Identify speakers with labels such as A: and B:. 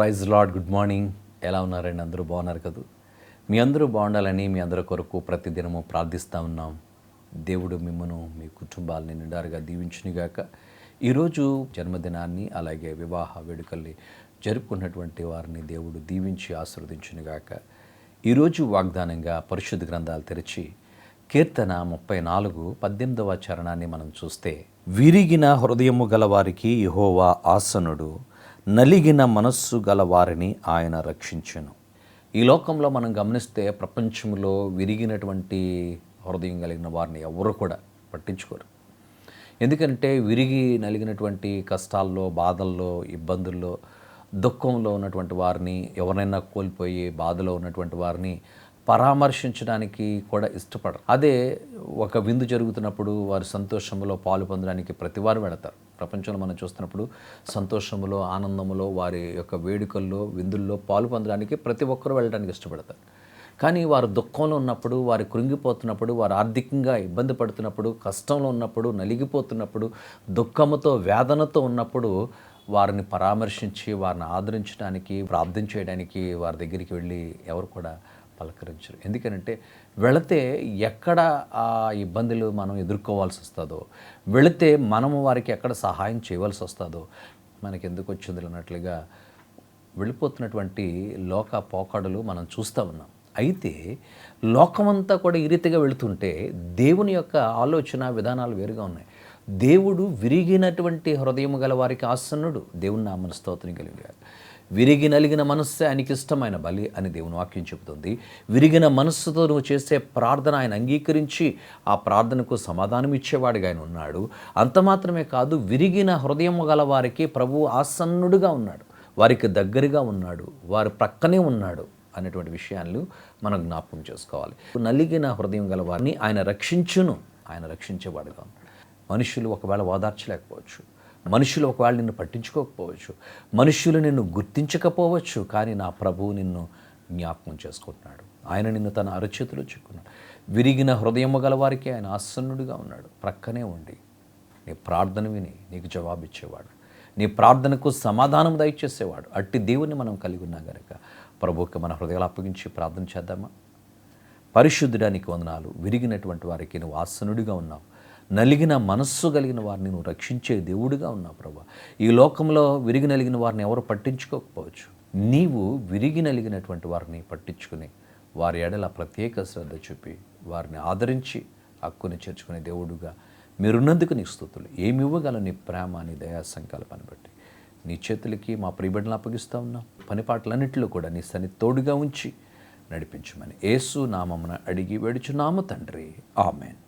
A: Praise lord good morning. ఎలా ఉన్నారండి? అందరూ బాగున్నారు కదా? మీ అందరూ బాగుండాలని మీ అందరి కొరకు ప్రతిదినము ప్రార్థిస్తూ ఉన్నాం. దేవుడు మిమ్మను మీ కుటుంబాలని నిండారుగా దీవించునిగాక. ఈరోజు జన్మదినాన్ని అలాగే వివాహ వేడుకల్ని జరుపుకున్నటువంటి వారిని దేవుడు దీవించి ఆశీర్వదించునిగాక. ఈరోజు వాగ్దానంగా పరిశుద్ధ గ్రంథాలు తెరిచి కీర్తన ముప్పై నాలుగు పద్దెనిమిదవ చరణాన్ని మనం చూస్తే విరిగిన హృదయము గలవారికి యహోవా ఆసనుడు. నలిగిన మనస్సు గలవారిని ఆయన రక్షించను. ఈ లోకంలో మనం గమనిస్తే ప్రపంచంలో విరిగినటువంటి హృదయం కలిగిన వారిని ఎవరు కూడా పట్టించుకోరు. ఎందుకంటే విరిగి నలిగినటువంటి కష్టాల్లో బాధల్లో ఇబ్బందుల్లో దుఃఖంలో ఉన్నటువంటి వారిని ఎవరైనా కోల్పోయి బాధలో ఉన్నటువంటి వారిని పరామర్శించడానికి కూడా ఇష్టపడరు. అదే ఒక విందు జరుగుతున్నప్పుడు వారి సంతోషంలో పాలు పొందడానికి ప్రతి వారు వెళతారు. ప్రపంచంలో మనం చూస్తున్నప్పుడు సంతోషంలో ఆనందంలో వారి యొక్క వేడుకల్లో విందుల్లో పాలు పొందడానికి ప్రతి ఒక్కరూ వెళ్ళడానికి ఇష్టపడతారు. కానీ వారు దుఃఖంలో ఉన్నప్పుడు వారు కృంగిపోతున్నప్పుడు వారు ఆర్థికంగా ఇబ్బంది పడుతున్నప్పుడు కష్టంలో ఉన్నప్పుడు నలిగిపోతున్నప్పుడు దుఃఖముతో వేదనతో ఉన్నప్పుడు వారిని పరామర్శించి వారిని ఆదరించడానికి ప్రార్థన చేయడానికి వారి దగ్గరికి వెళ్ళి ఎవరు కూడా పలకరించరు. ఎందుకనంటే వెళితే ఎక్కడ ఆ ఇబ్బందులు మనం ఎదుర్కోవాల్సి వస్తుందో వెళితే మనము వారికి ఎక్కడ సహాయం చేయవలసి వస్తుందో మనకి ఎందుకు వచ్చింది అన్నట్లుగా వెళ్ళిపోతున్నటువంటి లోక పోకడలు మనం చూస్తూ ఉన్నాం. అయితే లోకమంతా కూడా ఈ రీతిగా వెళుతుంటే దేవుని యొక్క ఆలోచన విధానాలు వేరుగా ఉన్నాయి. దేవుడు విరిగినటువంటి హృదయం గల వారికి ఆసన్నుడు. దేవుని నామన స్తోత్రం కలిగారు విరిగి నలిగిన మనస్సే ఆయనకి ఇష్టమైన బలి అని దేవుని వాక్యం చెబుతుంది. విరిగిన మనస్సుతో నువ్వు చేసే ప్రార్థన ఆయన అంగీకరించి ఆ ప్రార్థనకు సమాధానం ఇచ్చేవాడిగా ఆయన ఉన్నాడు. అంత మాత్రమే కాదు విరిగిన హృదయం గల వారికి ప్రభు ఆసన్నుడుగా ఉన్నాడు. వారికి దగ్గరగా ఉన్నాడు. వారి ప్రక్కనే ఉన్నాడు అనేటువంటి విషయాలు మనం జ్ఞాపకం చేసుకోవాలి. నలిగిన హృదయం గల వారిని ఆయన రక్షించును. ఆయన రక్షించేవాడుగా ఉన్నాడు. మనుషులు ఒకవేళ ఓదార్చలేకపోవచ్చు. మనుషులు ఒకవేళ నిన్ను పట్టించుకోకపోవచ్చు మనుషులు నిన్ను గుర్తించకపోవచ్చు కానీ నా ప్రభువు నిన్ను జ్ఞాపకం చేసుకుంటున్నాడు. ఆయన నిన్ను తన అరచేతిలో చిక్కున్నాడు. విరిగిన హృదయము గల వారికి ఆయన ఆసన్నుడిగా ఉన్నాడు. ప్రక్కనే ఉండి నీ ప్రార్థన విని నీకు జవాబిచ్చేవాడు. నీ ప్రార్థనకు సమాధానం దయచేసేవాడు. అట్టి దేవుని మనం కలిగి ఉన్నాం కనుక ప్రభువుకి మన హృదయాలు అప్పగించి ప్రార్థన చేద్దామా? పరిశుద్ధుడానికి వందనాలు. విరిగినటువంటి వారికి నువ్వు ఆసనుడిగా ఉన్నావు. నలిగిన మనస్సు కలిగిన వారిని నువ్వు రక్షించే దేవుడిగా ఉన్నావు ప్రభా. ఈ లోకంలో విరిగి నలిగిన వారిని ఎవరు పట్టించుకోకపోవచ్చు. నీవు విరిగి నలిగినటువంటి వారిని పట్టించుకుని వారి ఎడల ప్రత్యేక శ్రద్ధ చూపి వారిని ఆదరించి హక్కుని చేర్చుకునే దేవుడుగా మీరున్నందుకు నీ స్థుతులు ఏమి ఇవ్వగల నీ ప్రేమ నీ దయా సంకల్పాన్ని బట్టి. నీ చేతులకి మా ప్రియబిడ్డలను అప్పగిస్తూ ఉన్నాం. పనిపాట్లన్నింటిలో కూడా నీ సన్ని తోడుగా ఉంచి నడిపించమని యేసు నామమున అడిగి వేడుచున్నాము తండ్రి. ఆమెన్.